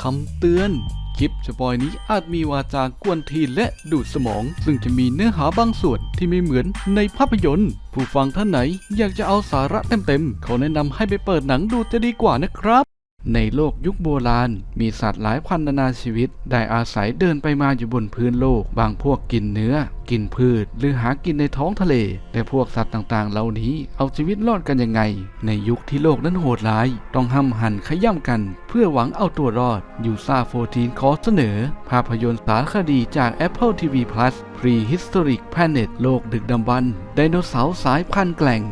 คำเตือน คลิปสปอยนี้อาจมีวาจากวนทีและดูดสมอง ซึ่งจะมีเนื้อหาบางส่วนที่ไม่เหมือนในภาพยนตร์ ผู้ฟังท่านไหนอยากจะเอาสาระเต็มๆเขาแนะนำให้ไปเปิดหนังดูจะดีกว่านะครับ ในโลกยุคโบราณ มีสัตว์หลายพันนานาชีวิต ได้อาศัยเดินไปมาอยู่บนพื้นโลก บางพวกกินเนื้อ กินพืช หรือหากินในท้องทะเลและพวกสัตว์ต่างๆ เหล่านี้เอาชีวิตรอดกันยังไง ในยุคที่โลกนั้นโหดร้าย ต้องห้ำหั่นขย่ำกัน เพื่อหวังเอาตัวรอด ยูซาโฟทีนขอเสนอ ภาพยนตร์สารคดีจาก Apple TV Plus Prehistoric Planet โลกดึกดำบรรพ์ไดโนเสาร์สายพันธุ์แกล่ง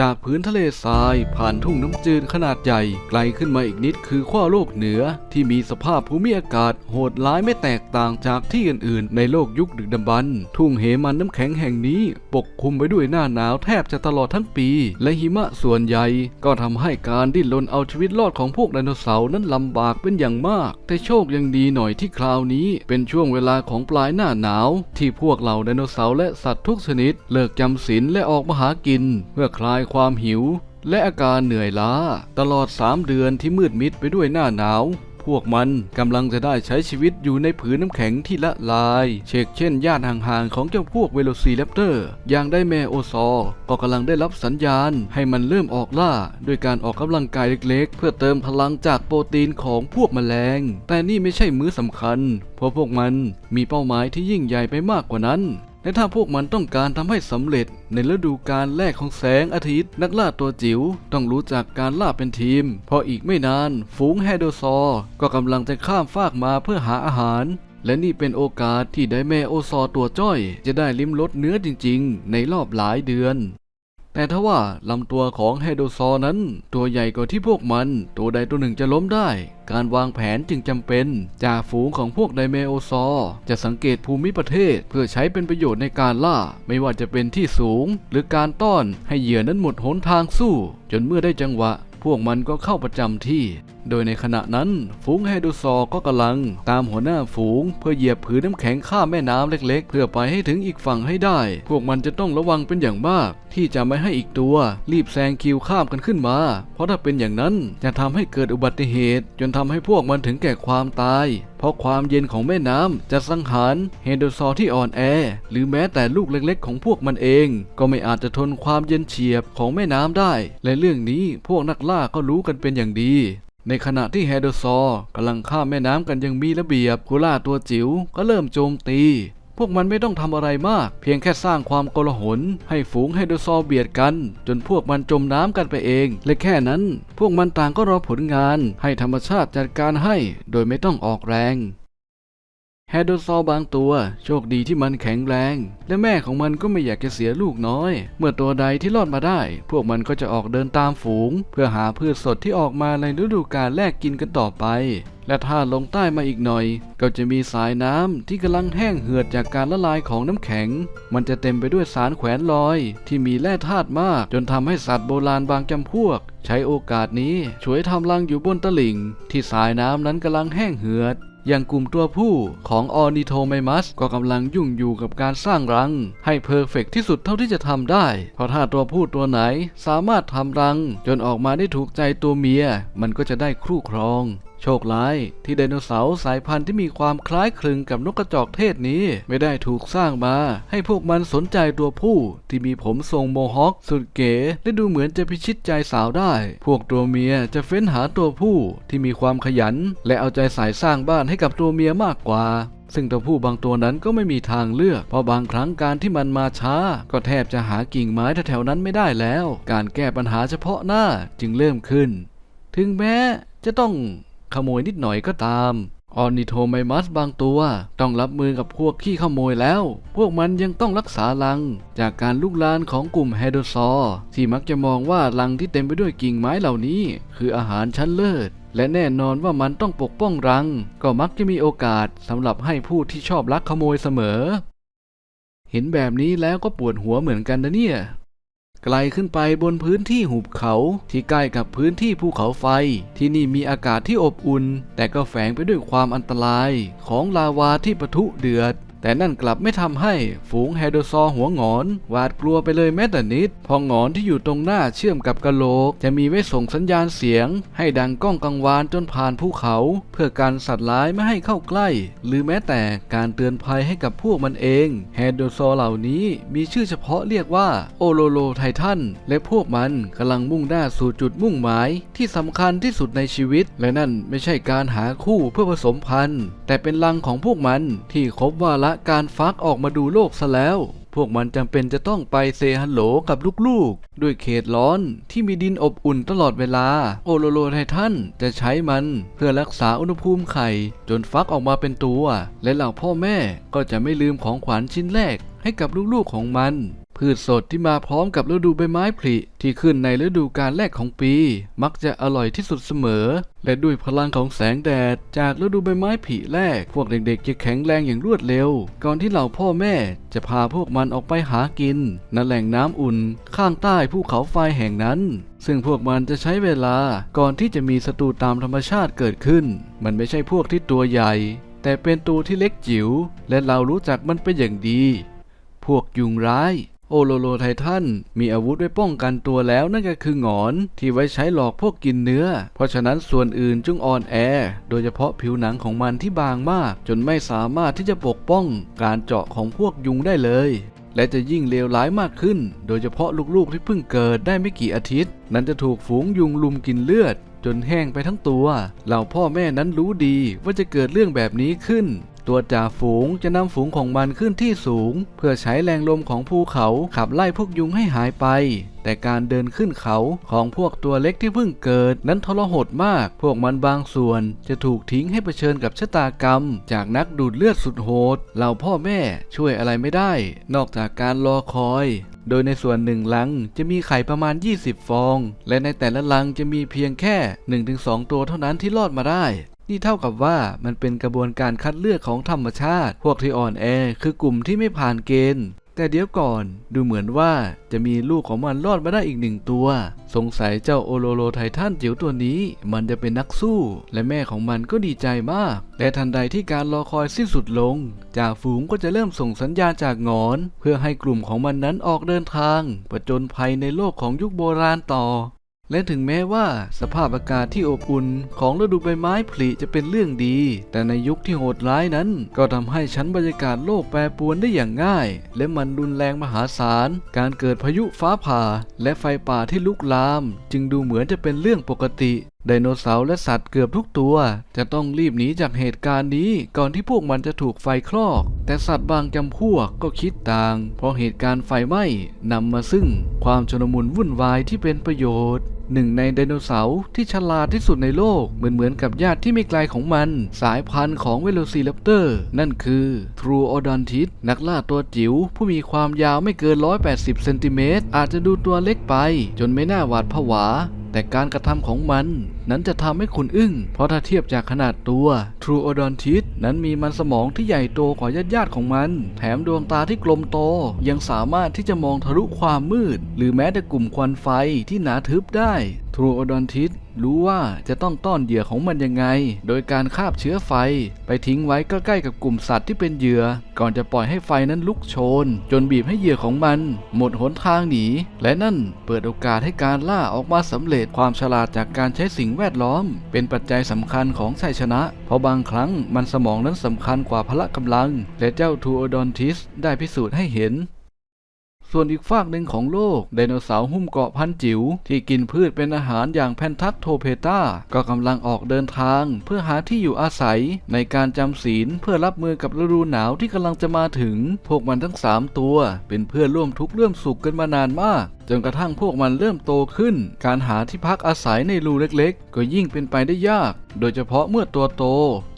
จากพื้นทะเลทรายผ่านทุ่งน้ำจืดขนาดใหญ่ ไกลขึ้นมาอีกนิดคือขั้วโลกเหนือ ที่มีสภาพภูมิอากาศโหดร้ายไม่แตกต่างจากที่อื่นๆ ในโลกยุคดึกดำบรรพ์ทุ่งเหมันน้ำแข็งแห่งนี้ ปกคลุมไปด้วยหน้าหนาวแทบจะตลอดทั้งปี และหิมะส่วนใหญ่ ก็ทำให้การดิ้นรนเอาชีวิตรอดของพวกไดโนเสาร์นั้นลำบากเป็นอย่างมาก แต่โชคยังดีหน่อยที่คราวนี้เป็นช่วงเวลาของปลายหน้าหนาว ที่พวกเหล่าไดโนเสาร์และสัตว์ทุกชนิด เลิกจำศีลและออกมาหากิน เพื่อคลายความหิว และอาการเหนื่อยล้า ตลอด3เดือนที่มืดมิดไปด้วยหน้าหนาว พวกมันกำลังจะได้ใช้ชีวิตอยู่ในผืนน้ำแข็งที่ละลาย เชกเช่นญาติห่างๆของเจ้าพวกเวโรซีแรปเตอร์ อย่างได้แมโอซอร์ก็กำลังได้รับสัญญาณ ให้มันเริ่มออกล่า โดยการออกกำลังกายเล็กๆ เพื่อเติมพลังจากโปรตีนของพวกแมลง แต่นี่ไม่ใช่มื้อสำคัญ เพราะพวกมันมีเป้าหมายที่ยิ่งใหญ่ไปมากกว่านั้น และถ้าพวกมันต้องการทำให้สำเร็จในฤดูการแรกของแสงอาทิตย์ นักล่าตัวจิ๋วต้องรู้จักการล่าเป็นทีม เพราะอีกไม่นาน ฝูงแฮโดซอร์ก็กำลังจะข้ามฟากมาเพื่อหาอาหาร และนี่เป็นโอกาสที่ไดแม่โอซอตัวจ้อย จะได้ลิ้มรสเนื้อจริง ๆ ในรอบหลายเดือน แต่ถ้าว่าลำตัวของไฮโดซอร์นั้น ตัวใหญ่กว่าที่พวกมัน ตัวใดตัวหนึ่งจะล้มได้ การวางแผนจึงจำเป็นจากฝูงของพวกไดเมโอซอร์จะสังเกตภูมิประเทศ เพื่อใช้เป็นประโยชน์ในการล่า ไม่ว่าจะเป็นที่สูง หรือการต้อนให้เหยื่อนั้นหมดหนทางสู้ จนเมื่อได้จังหวะ พวกมันก็เข้าประจำที่ โดยในขณะนั้นฝูงไฮโดซอร์ก็กำลังตามหัวหน้าฝูง เพื่อเหยียบผืนน้ำแข็งข้ามแม่น้ำเล็กๆ เพื่อไปให้ถึงอีกฝั่งให้ได้ พวกมันจะต้องระวังเป็นอย่างมาก ที่จะไม่ให้อีกตัว รีบแซงคิวข้ามกันขึ้นมา เพราะถ้าเป็นอย่างนั้นจะทำให้เกิดอุบัติเหตุ จนทำให้พวกมันถึงแก่ความตาย เพราะความเย็นของแม่น้ำจะสังหารเฮโดซอร์ที่อ่อนแอ หรือแม้แต่ลูกเล็กๆ ของพวกมันเอง ก็ไม่อาจจะทนความเย็นเฉียบของแม่น้ำได้ และเรื่องนี้พวกนักล่าก็รู้กันเป็นอย่างดี ในขณะที่แฮโดซอร์กำลังข้ามแม่น้ำกันยังมีระเบียบกุล่าตัวจิ๋วก็เริ่มโจมตี พวกมันไม่ต้องทำอะไรมาก เพียงแค่สร้างความโกลาหล ให้ฝูงไฮโดรซอเบียดกัน จนพวกมันจมน้ำกันไปเอง และแค่นั้น พวกมันต่างก็รอผลงานให้ธรรมชาติจัดการให้ โดยไม่ต้องออกแรง แฮโดซอร์บางตัว โชคดีที่มันแข็งแรง และแม่ของมันก็ไม่อยากจะเสียลูกน้อย เมื่อตัวใดที่รอดมาได้ พวกมันก็จะออกเดินตามฝูง เพื่อหาพืชสดที่ออกมาในฤดูกาลแรกกินกันต่อไป และถ้าลงใต้มาอีกหน่อย ก็จะมีสายน้ำที่กำลังแห้งเหือดจากการละลายของน้ำแข็ง มันจะเต็มไปด้วยสารแขวนลอย ที่มีแร่ธาตุมาก จนทำให้สัตว์โบราณบางจำพวกใช้โอกาสนี้ช่วยทำรังอยู่บนตลิ่ง ที่สายน้ำนั้นกำลังแห้งเหือด อย่างกลุ่มตัวผู้ของออนิโทไมมัสก็กำลังยุ่งอยู่กับการสร้างรัง ให้เพอร์เฟกที่สุดเท่าที่จะทำได้ เพราะถ้าตัวผู้ตัวไหนสามารถทำรัง จนออกมาได้ถูกใจตัวเมีย มันก็จะได้ครู่ครอง โชคร้ายที่ไดโนเสาร์สายพันธุ์ที่มีความคล้ายคลึงกับนกกระจอกเทศนี้ ไม่ได้ถูกสร้างมา ให้พวกมันสนใจตัวผู้ ที่มีผมทรงโมฮอคสุดเก๋และดูเหมือนจะพิชิตใจสาวได้ พวกตัวเมียจะเฟ้นหาตัวผู้ที่มีความขยัน และเอาใจใส่สร้างบ้านให้กับตัวเมียมากกว่าซึ่งตัวผู้บางตัวนั้นก็ไม่มีทางเลือก เพราะบางครั้งการที่มันมาช้า ก็แทบจะหากิ่งไม้แถวๆนั้นไม่ได้แล้ว การแก้ปัญหาเฉพาะหน้าจึงเริ่มขึ้น ถึงแม้จะต้อง ขโมยนิดหน่อยก็ตามออนิโทไมมัสบางตัว ต้องรับมือกับพวกขี้ขโมยแล้ว พวกมันยังต้องรักษารัง จากการลุกลานของกลุ่มไฮโดรซอร์ที่มักจะมองว่ารังที่เต็มไปด้วยกิ่งไม้เหล่านี้ คืออาหารชั้นเลิศ และแน่นอนว่ามันต้องปกป้องรัง ก็มักจะมีโอกาสสำหรับให้ผู้ที่ชอบลักขโมยเสมอ เห็นแบบนี้แล้วก็ปวดหัวเหมือนกันนะเนี่ย ไกลขึ้นไปบนพื้นที่หุบเขาที่ใกล้กับพื้นที่ภูเขาไฟ ที่นี่มีอากาศที่อบอุ่น แต่ก็แฝงไปด้วยความอันตรายของลาวาที่ปะทุเดือด แต่นั่นกลับไม่ทำให้ฝูงไฮโดรซอร์หัวงอน หวาดกลัวไปเลยแม้แต่นิด พองอนที่อยู่ตรงหน้าเชื่อมกับกะโหลก จะมีไว้ส่งสัญญาณเสียง ให้ดังก้องกังวานจนผ่านภูเขา เพื่อการสัตว์ร้ายไม่ให้เข้าใกล้ หรือแม้แต่การเตือนภัยให้กับพวกมันเองไฮโดรซอร์เหล่านี้มีชื่อเฉพาะเรียกว่าโอโลโลไททันและพวกมันกำลังมุ่งหน้าสู่จุดมุ่งหมาย ที่สำคัญที่สุดในชีวิต และนั่นไม่ใช่การหาคู่เพื่อผสมพันธุ์ แต่เป็นรังของพวกมันที่ครบวาละการฟักออกมาดูโลกซะแล้ว พวกมันจำเป็นจะต้องไปเซฮัลโหลกับลูกๆ ด้วยเขตร้อนที่มีดินอบอุ่นตลอดเวลา โอโลโลไททันจะใช้มันเพื่อรักษาอุณหภูมิไข่ จนฟักออกมาเป็นตัว และเหล่าพ่อแม่ก็จะไม่ลืมของขวัญชิ้นแรกให้กับลูกๆของมัน พืชสดที่มาพร้อมกับฤดูใบไม้ผลิที่ขึ้นในฤดูกาลแรกของปี มักจะอร่อยที่สุดเสมอ และด้วยพลังของแสงแดด จากฤดูใบไม้ผลิแรก พวกเด็กๆจะแข็งแรงอย่างรวดเร็ว ก่อนที่เหล่าพ่อแม่จะพาพวกมันออกไปหากินณแหล่งน้ำอุ่นข้างใต้ภูเขาไฟแห่งนั้น ซึ่งพวกมันจะใช้เวลาก่อนที่จะมีศัตรูตามธรรมชาติเกิดขึ้น มันไม่ใช่พวกที่ตัวใหญ่ แต่เป็นตัวที่เล็กจิ๋วและเรารู้จักมันเป็นอย่างดี พวกยุงร้าย โอโลโลไททันมีอาวุธไว้ป้องกันตัวแล้วนั่นก็คือหงอนที่ไว้ใช้หลอกพวกกินเนื้อ เพราะฉะนั้นส่วนอื่นจึงอ่อนแอ โดยเฉพาะผิวหนังของมันที่บางมาก จนไม่สามารถที่จะปกป้องการเจาะของพวกยุงได้เลย และจะยิ่งเลวร้ายมากขึ้น โดยเฉพาะลูกๆที่เพิ่งเกิดได้ไม่กี่อาทิตย์ นั้นจะถูกฝูงยุงลุมกินเลือดจนแห้งไปทั้งตัว เหล่าพ่อแม่นั้นรู้ดีว่าจะเกิดเรื่องแบบนี้ขึ้น ตัวจ่าฝูงจะนำฝูงของมันขึ้นที่สูง เพื่อใช้แรงลมของภูเขาขับไล่พวกยุงให้หายไป แต่การเดินขึ้นเขาของพวกตัวเล็กที่เพิ่งเกิด นั้นทรหดมาก พวกมันบางส่วนจะถูกทิ้งให้เผชิญกับชะตากรรม จากนักดูดเลือดสุดโหดเหล่าพ่อแม่ช่วยอะไรไม่ได้ นอกจากการรอคอยโดยในส่วนหนึ่งลังจะมีไข่ประมาณ 20 ฟอง และในแต่ละลังจะมีเพียงแค่ 1-2 ตัวเท่านั้นที่รอดมาได้ นี่เท่ากับว่ามันเป็นกระบวนการคัดเลือกของธรรมชาติ พวกที่อ่อนแอคือกลุ่มที่ไม่ผ่านเกณฑ์ แต่เดี๋ยวก่อนดูเหมือนว่าจะมีลูกของมันรอดมาได้อีกหนึ่งตัว สงสัยเจ้าโอโลโลไททันจิ๋วตัวนี้ มันจะเป็นนักสู้ และแม่ของมันก็ดีใจมาก และทันใดที่การรอคอยสิ้นสุดลงจากฝูงก็จะเริ่มส่งสัญญาณจากงอน เพื่อให้กลุ่มของมันนั้นออกเดินทางผจญภัยในโลกของยุคโบราณต่อ และถึงแม้ว่าสภาพอากาศที่อบอุ่นของฤดูใบไม้ผลิจะเป็นเรื่องดี แต่ในยุคที่โหดร้ายนั้น ก็ทำให้ชั้นบรรยากาศโลกแปรปรวนได้อย่างง่าย และมันรุนแรงมหาศาล การเกิดพายุฟ้าผ่า และไฟป่าที่ลุกลาม จึงดูเหมือนจะเป็นเรื่องปกติไดโนเสาร์และสัตว์เกือบทุกตัว จะต้องรีบหนีจากเหตุการณ์นี้ก่อนที่พวกมันจะถูกไฟคลอก แต่สัตว์บางจำพวกก็คิดต่าง เพราะเหตุการณ์ไฟไหม้นำมาซึ่งความชนมุนวุ่นวายที่เป็นประโยชน์ หนึ่งในไดโนเสาร์ที่ฉลาดที่สุดในโลก เหมือนเหมือนกับญาติที่ไม่ไกลของมัน สายพันธุ์ของเวโลซีรัปเตอร์ นั่นคือทรูออดอนทิสนักล่าตัวจิ๋วผู้มีความยาวไม่เกิน 180 เซนติเมตรอาจจะดูตัวเล็กไป จนไม่น่าหวาดผวา แต่การกระทำของมัน นั้นจะทำให้คุณอึ้ง เพราะถ้าเทียบจากขนาดตัว ทรูออดอนทิสนั้นมีมันสมองที่ใหญ่โตกว่าญาติๆของมัน แถมดวงตาที่กลมโต ยังสามารถที่จะมองทะลุความมืด หรือแม้แต่กลุ่มควันไฟที่หนาทึบได้ True Odontis รู้ว่าจะต้องต้อนเหยื่อของมันยังไง โดยการคาบเชื้อไฟ ไปทิ้งไว้ใกล้ๆกับกลุ่มสัตว์ที่เป็นเหยื่อ ก่อนจะปล่อยให้ไฟนั้นลุกโชน จนบีบให้เหยื่อของมัน หมดหนทางหนี และนั่นเปิดโอกาสให้การล่าออกมาสำเร็จความฉลาดจากการใช้สิ่งแวดล้อม เป็นปัจจัยสำคัญของชัยชนะ เพราะบางครั้งมันสมองนั้นสำคัญกว่าพละกำลัง และเจ้าทูโอดอนทิสได้พิสูจน์ให้เห็น ส่วนอีกฝากหนึ่งของโลกไดโนเสาร์หุ้มเกาะพันจิ๋วที่กินพืชเป็นอาหารอย่างแพนทักโทเพตาก็กำลังออกเดินทาง เพื่อหาที่อยู่อาศัยในการจำศีลเพื่อรับมือกับฤดูหนาวที่กำลังจะมาถึง พวกมันทั้งสามตัว เป็นเพื่อนร่วมทุกข์ร่วมสุขกันมานานมาก จนกระทั่งพวกมันเริ่มโตขึ้น การหาที่พักอาศัยในรูเล็กๆ ก็ยิ่งเป็นไปได้ยาก โดยเฉพาะเมื่อตัวโต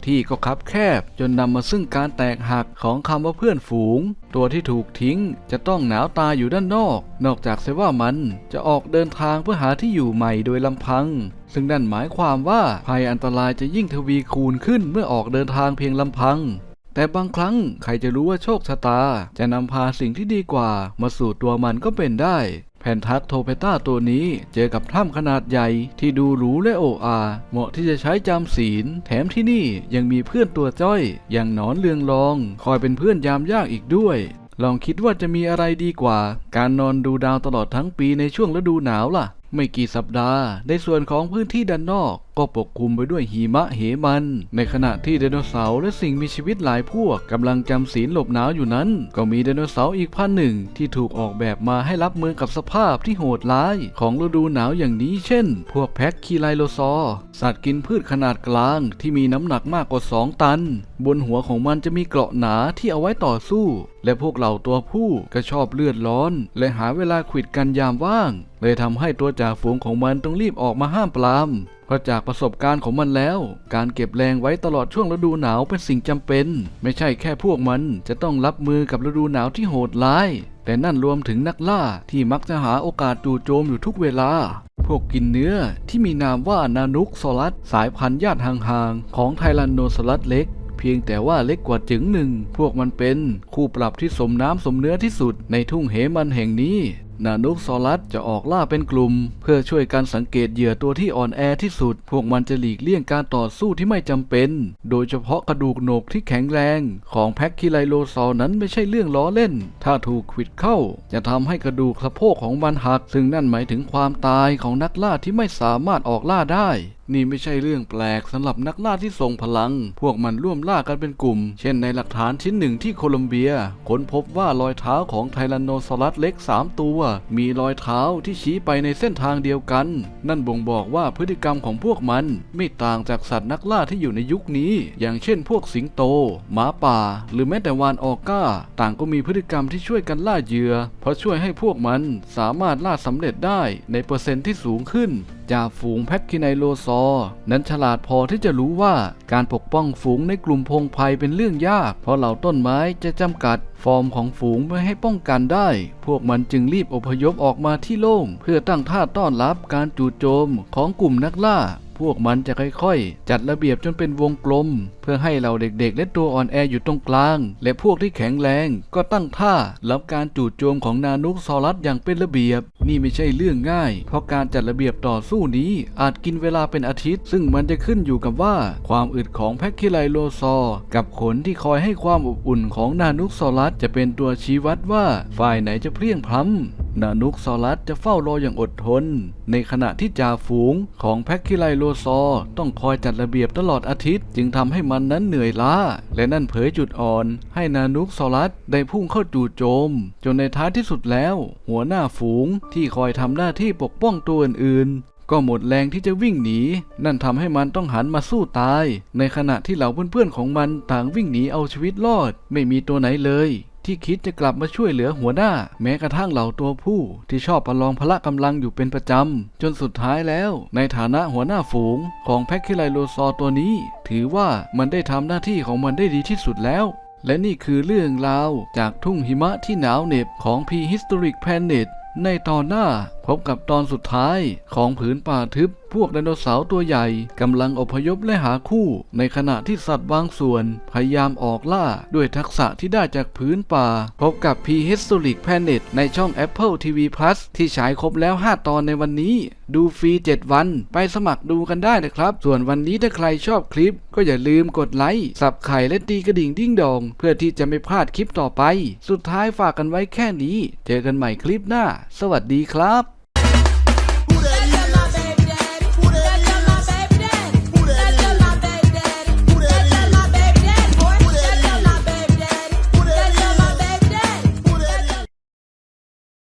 ที่ก็คับแคบ จนนำมาซึ่งการแตกหักของคำว่าเพื่อนฝูง ตัวที่ถูกทิ้งจะต้องหนาวตายอยู่ด้านนอก นอกจากเสียว่ามันจะออกเดินทางเพื่อหาที่อยู่ใหม่โดยลำพัง ซึ่งนั่นหมายความว่าภัยอันตรายจะยิ่งทวีคูณขึ้นเมื่อออกเดินทางเพียงลำพังแต่บางครั้งใครจะรู้ว่าโชคชะตา จะนำพาสิ่งที่ดีกว่า มาสู่ตัวมันก็เป็นได้ แผ่นทัชโทเปต้าตัวนี้เจอกับถ้ำขนาดใหญ่ที่ดูหรูและโอ้อาเหมาะที่จะใช้จำศีล แถมที่นี่ยังมีเพื่อนตัวจ้อย อย่างหนอนเลืองรอง คอยเป็นเพื่อนยามยากอีกด้วย ลองคิดว่าจะมีอะไรดีกว่า การนอนดูดาวตลอดทั้งปีในช่วงฤดูหนาวล่ะ ไม่กี่สัปดาห์ในส่วนของพื้นที่ด้านนอก ก็ปกคลุมไปด้วยหิมะเหมัน ในขณะที่ไดโนเสาร์และสิ่งมีชีวิตหลายพวกกำลังจำศีลหลบหนาวอยู่นั้น ก็มีไดโนเสาร์อีกพันหนึ่งที่ถูกออกแบบมาให้รับมือกับสภาพที่โหดร้าย ของฤดูหนาวอย่างนี้เช่น พวกแพ็คคีไลโลซอร์สัตว์กินพืชขนาดกลางที่มีน้ำหนักมากกว่า 2 ตัน บนหัวของมันจะมีเกราะหนาที่เอาไว้ต่อสู้ และพวกเหล่าตัวผู้ก็ชอบเลือดร้อน และหาเวลาขิดกันยามว่าง เลยทำให้ตัวจ่าฝูงของมันต้องรีบออกมาห้ามปราม ราะจากประสบการณ์ของมันแล้ว การเก็บแรงไว้ตลอดช่วงฤดูหนาวเป็นสิ่งจำเป็น ไม่ใช่แค่พวกมันจะต้องรับมือกับฤดูหนาวที่โหดร้าย แต่นั่นรวมถึงนักล่าที่มักจะหาโอกาสจู่โจมอยู่ทุกเวลา พวกกินเนื้อที่มีนามว่านานุกโซลัสสายพันธุ์ญาติห่างๆ ของไทลันโนซอลัสเล็กเพียงแต่ว่าเล็กกว่าจึงหนึ่ง พวกมันเป็นคู่ปรับที่สมน้ำสมเนื้อที่สุดในทุ่งเหมันแห่งนี้ นานุกซอลัสจะออกล่าเป็นกลุ่ม เพื่อช่วยการสังเกตเหยื่อตัวที่อ่อนแอที่สุด พวกมันจะหลีกเลี่ยงการต่อสู้ที่ไม่จำเป็น โดยเฉพาะกระดูกโหนกที่แข็งแรง ของแพ็กคิไลโลซอร์นั้นไม่ใช่เรื่องล้อเล่น ถ้าถูกขิดเข้า จะทำให้กระดูกสะโพกของมันหัก ซึ่งนั่นหมายถึงความตายของนักล่าที่ไม่สามารถออกล่าได้ นี่ไม่ใช่เรื่องแปลกสำหรับนักล่าที่ทรงพลัง พวกมันร่วมล่ากันเป็นกลุ่ม เช่นในหลักฐานชิ้นหนึ่งที่โคลอมเบีย ค้นพบว่ารอยเท้าของไทแรนโนซอรัสเล็ก 3 ตัว มีรอยเท้าที่ชี้ไปในเส้นทางเดียวกัน นั่นบ่งบอกว่าพฤติกรรมของพวกมันไม่ต่างจากสัตว์นักล่าที่อยู่ในยุคนี้ อย่างเช่น พวกสิงโต หมาป่า หรือแม้แต่วานออก้า ต่างก็มีพฤติกรรมที่ช่วยกันล่าเหยื่อ เพราะช่วยให้พวกมันสามารถล่าสำเร็จได้ในเปอร์เซ็นต์ที่สูงขึ้น จ่าฝูงแพ็คคิไนโลซอ นั้นฉลาดพอที่จะรู้ว่าการปกป้องฝูงในกลุ่มพงไพรเป็นเรื่องยาก เพราะเหล่าต้นไม้จะจำกัดฟอร์มของฝูงไม่ให้ป้องกันได้ พวกมันจึงรีบอพยพออกมาที่โล่ง เพื่อตั้งท่าต้อนรับการจู่โจมของกลุ่มนักล่า พวกมันจะค่อยๆ จัดระเบียบจนเป็นวงกลม เพื่อให้เราเด็กๆ และตัวอ่อนแออยู่ตรงกลาง และพวกที่แข็งแรงก็ตั้งท่ารับการจู่โจมของนานุกซอรัสอย่างเป็นระเบียบ นี่ไม่ใช่เรื่องง่าย เพราะการจัดระเบียบต่อสู้นี้อาจกินเวลาเป็นอาทิตย์ ซึ่งมันจะขึ้นอยู่กับว่าความอึดของแพคคิไลโลซอร์กับขนที่คอยให้ความอบอุ่นของนานุกซอรัสจะเป็นตัวชี้วัดว่าฝ่ายไหนจะเพลียงพล้ำ นานุกซอรัสจะเฝ้ารออย่างอดทน ในขณะที่จ่าฝูงของแพ็คคิไลโลซอต้องคอยจัดระเบียบตลอดอาทิตย์ จึงทำให้มันนั้นเหนื่อยล้า และนั่นเผยจุดอ่อน ให้นานุกซอรัสได้พุ่งเข้าจู่โจม จนในท้ายที่สุดแล้ว หัวหน้าฝูงที่คอยทำหน้าที่ปกป้องตัวอื่นก็หมดแรงที่จะวิ่งหนี นั่นทำให้มันต้องหันมาสู้ตาย ในขณะที่เหล่าเพื่อนๆของมันต่างวิ่งหนีเอาชีวิตรอด ไม่มีตัวไหนเลย ที่คิดจะกลับมาช่วยเหลือหัวหน้า แม้กระทั่งเหล่าตัวผู้ ที่ชอบประลองพละกำลังอยู่เป็นประจำ จนสุดท้ายแล้ว ในฐานะหัวหน้าฝูง ของแพ็คคิไลโลซอร์ตัวนี้ ถือว่ามันได้ทำหน้าที่ของมันได้ดีที่สุดแล้ว และนี่คือเรื่องราว จากทุ่งหิมะที่หนาวเหน็บของ Prehistoric Planet ในตอนหน้าพบกับตอนสุดท้ายของผืนป่าทึบ พวกไดโนเสาร์ตัวใหญ่กำลังอพยพและหาคู่ ในขณะที่สัตว์บางส่วน พยายามออกล่าด้วยทักษะที่ได้จากพื้นป่า พบกับ Prehistoric Planet ในช่อง Apple TV Plus ที่ฉายครบแล้ว 5 ตอนในวันนี้ ดูฟรี 7 วัน ไปสมัครดูกันได้นะครับ ส่วนวันนี้ถ้าใครชอบคลิป ก็อย่าลืมกดไลค์สับไข่และตีกระดิ่งดิ้งดอง เพื่อที่จะไม่พลาดคลิปต่อไป สุดท้ายฝากกันไว้แค่นี้ เจอกันใหม่คลิปหน้า สวัสดีครับ